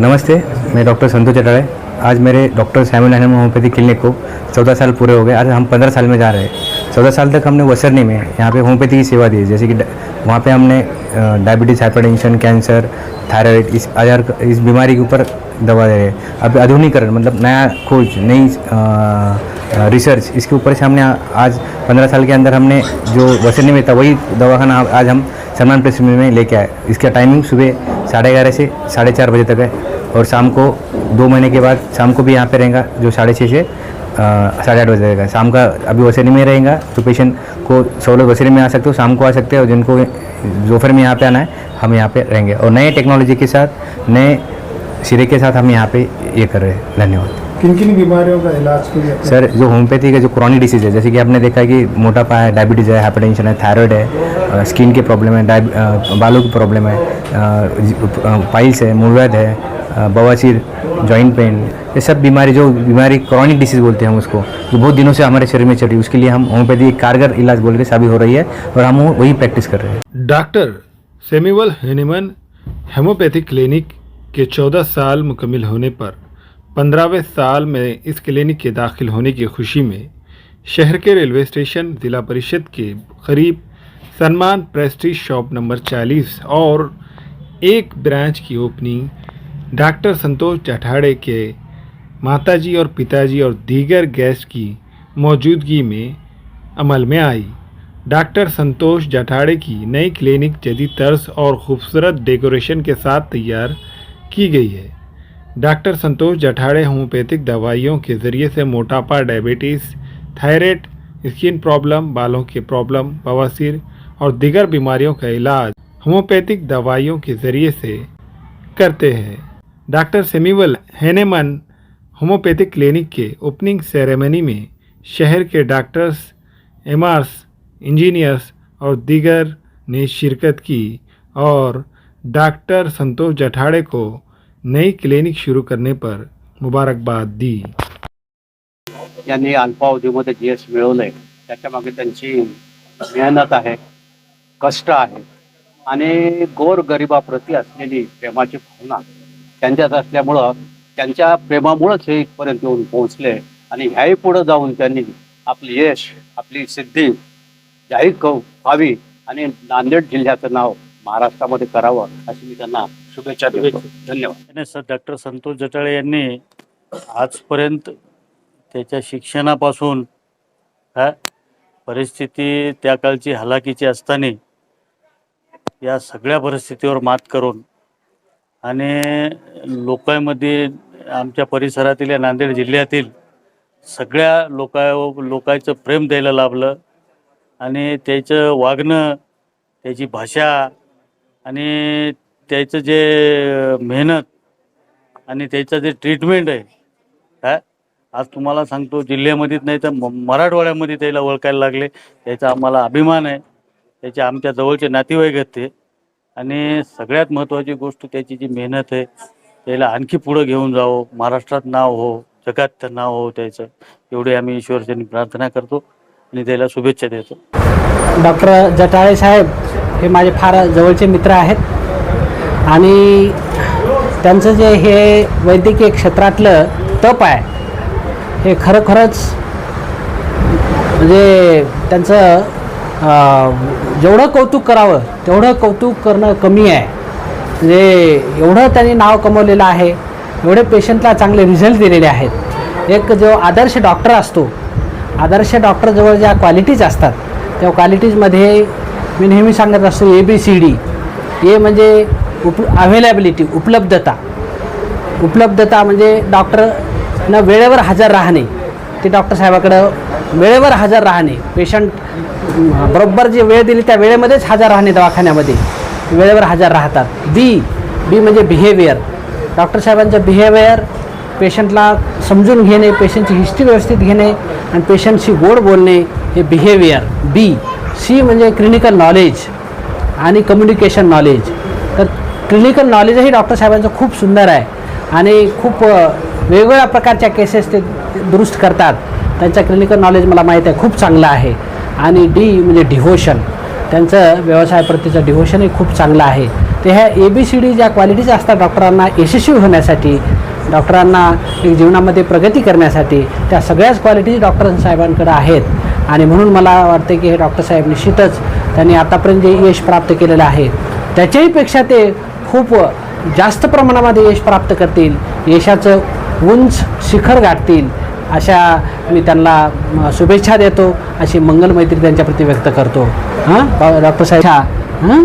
नमस्ते, मैं डॉक्टर संतोष चटाड़े आज मेरे डॉक्टर सैमुअल एनम होम्योपैथी क्लिनिक को चौदह साल पूरे हो गए। आज हम पंद्रह साल में जा रहे हैं। चौदह साल तक हमने वसरनी में यहाँ पे होम्योपैथी की सेवा दी जैसे कि वहाँ पे हमने डायबिटीज़, हाइपरटेंशन, कैंसर, थायराइड, इस आजार इस बीमारी के ऊपर दवा दे रहे अब आधुनिकरण मतलब नया खोज, नई रिसर्च इसके ऊपर से हमने आज पंद्रह साल के अंदर हमने जो वसरनी में था, वही दवाखाना आज हम सलमान प्रेस में लेके आए। इसका टाइमिंग सुबह साढ़े ग्यारह से साढ़े चार बजे तक है और शाम को दो महीने के बाद शाम को भी यहाँ पे रहेगा, जो साढ़े छः से साढ़े आठ बजे रहेगा। शाम का अभी वसैनी में रहेगा तो पेशेंट को सौ लोग वसैनी में आ सकते हो, शाम को आ सकते हैं और जिनको दोपहर में यहाँ पे आना है, हम यहाँ पे रहेंगे। और नए टेक्नोलॉजी के साथ, नए सिरे के साथ हम यहाँ पे ये कर रहे हैं। धन्यवाद। किन किन बीमारियों का इलाज के लिए सर जो होम्योपैथी का जो क्रॉनिक डिसीज है जैसे कि आपने देखा है कि मोटापा है डायबिटीज़ है हाइपरटेंशन है थायराइड है स्किन के प्रॉब्लम है बालों की प्रॉब्लम है पाइल्स है मूलवैद है बवासीर जॉइंट पेन ये सब बीमारी जो बीमारी क्रॉनिक डिसीज बोलते हैं हम उसको जो बहुत दिनों से हमारे शरीर में चल रही है उसके लिए हम होम्योपैथी एक कारगर इलाज बोल के साबित हो रही है और हम वही प्रैक्टिस कर रहे हैं। Doctor Samuel Hahnemann homeopathy clinic के 14 साल मुकम्मल होने पर, पंद्रहवें साल में इस क्लिनिक के दाखिल होने की खुशी में, शहर के रेलवे स्टेशन, ज़िला परिषद के करीब सन्मान प्रेस्टीज शॉप नंबर 40 और एक ब्रांच की ओपनिंग डॉक्टर संतोष जठाड़े के माताजी और पिताजी और दीगर गेस्ट की मौजूदगी में अमल में आई। डॉक्टर संतोष जठाड़े की नई क्लिनिक जदीद तर्ज और खूबसूरत डेकोरेशन के साथ तैयार की गई है। डॉक्टर संतोष जठाड़े होम्योपैथिक दवाइयों के ज़रिए से मोटापा, डायबिटीज़, थायराइड, स्किन प्रॉब्लम, बालों के प्रॉब्लम बवासीर और दीगर बीमारियों का इलाज होम्योपैथिक दवाइयों के ज़रिए से करते हैं। Doctor Samuel Hahnemann homeopathic clinic के ओपनिंग सेरेमनी में शहर के डॉक्टर्स, एमआरस, इंजीनियर्स और दीगर ने शिरकत की और डॉक्टर संतोष जठाड़े को नई क्लिनिक शुरू करने पर मुबारकबाद दी। यांनी अल्पावधीमध्ये यश मिळवलंय. त्याच्यामागे त्यांची मेहनत आहे कष्ट आहे आणि गोर गरिबाप्रती असलेली प्रेमाची भावना त्यांच्यात असल्यामुळं त्यांच्या प्रेमामुळंच हे इथपर्यंत येऊन पोहोचले आणि ह्याही पुढं जाऊन त्यांनी आपलं यश आपली सिद्धी जाहीर क व्हावी आणि नांदेड जिल्ह्याचं नाव महाराष्ट्रामध्ये करावं अशी मी त्यांना शुभेच्छा देतो. धन्यवाद. डॉक्टर संतोष जटाळे यांनी आजपर्यंत त्याच्या शिक्षणापासून हा परिस्थिती त्या काळची हलाखीची असताना या सगळ्या परिस्थितीवर मात करून आणि लोकांमध्ये आमच्या परिसरातील या नांदेड जिल्ह्यातील सगळ्या लोका लोकांचं प्रेम द्यायला लाभलं आणि त्याचं वागणं त्याची भाषा आणि त्याचं जे मेहनत आणि त्याचं जे ट्रीटमेंट आहे काय आज तुम्हाला सांगतो जिल्ह्यामध्येच नाही तर म- मराठवाड्यामध्ये त्याला ओळखायला लागले. त्याचा आम्हाला अभिमान आहे. त्याचे आमच्या जवळचे नातेवाईक आहेत ते. आणि सगळ्यात महत्त्वाची गोष्ट त्याची जी मेहनत आहे त्याला आणखी पुढं घेऊन जावं. महाराष्ट्रात नाव हो जगात नाव हो त्याचं. एवढी आम्ही ईश्वरचरणी प्रार्थना करतो आणि त्याला शुभेच्छा देतो. डॉक्टर जटाळे साहेब हे माझे फार जवळचे मित्र आहेत. आणि त्यांचं जे हे वैद्यकीय क्षेत्रातलं तप आहे हे खरोखरच म्हणजे त्यांचं जेवढं कौतुक करावं तेवढं कौतुक करणं कमी आहे. म्हणजे एवढं त्यांनी नाव कमवलेलं आहे एवढे पेशंटला चांगले रिझल्ट दिलेले आहेत. एक जो आदर्श डॉक्टर असतो आदर्श डॉक्टरजवळ ज्या क्वालिटीज असतात त्या क्वालिटीजमध्ये मी नेहमी सांगत असतो ए बी सी डी ए म्हणजे उप अवेलेबिलिटी उपलब्धता. उपलब्धता म्हणजे डॉक्टरना वेळेवर हजर राहणे. ते डॉक्टर साहेबाकडं वेळेवर हजर राहणे. पेशंट बरोबर जी वेळ दिली त्या वेळेमध्येच हजर राहणे दवाखान्यामध्ये. वेळेवर हजर राहतात. बी बी म्हणजे बिहेवियर डॉक्टर साहेबांचं बिहेवियर पेशंटला समजून घेणे पेशंटची हिस्ट्री व्यवस्थित घेणे आणि पेशंटशी गोड बोलणे हे बिहेवियर बी सी म्हणजे क्लिनिकल नॉलेज आणि कम्युनिकेशन नॉलेज तर क्लिनिकल नॉलेजही डॉक्टर साहेबांचं खूप सुंदर आहे. आणि खूप वेगवेगळ्या प्रकारच्या केसेस ते दुरुस्त करतात. त्यांचं क्लिनिकल नॉलेज मला माहीत आहे खूप चांगलं आहे. आणि डी म्हणजे डिव्होशन त्यांचं व्यवसायाप्रतीचं डिव्होशनही खूप चांगलं आहे. ते ह्या ए बी सी डी ज्या क्वालिटीज असतात डॉक्टरांना यशस्वी होण्यासाठी डॉक्टरांना एक जीवनामध्ये प्रगती करण्यासाठी त्या सगळ्याच क्वालिटीज डॉक्टर साहेबांकडे आहेत. आणि म्हणून मला वाटतं की हे डॉक्टर साहेब निश्चितच त्यांनी आतापर्यंत जे यश प्राप्त केलेलं आहे त्याच्याहीपेक्षा ते खूप जास्त प्रमाणामध्ये यश प्राप्त करतील यशाचं उंच शिखर गाठतील अशा मी त्यांना शुभेच्छा देतो अशी मंगल मैत्री त्यांच्याप्रती व्यक्त करतो. हां? डॉक्टर साहेब हां?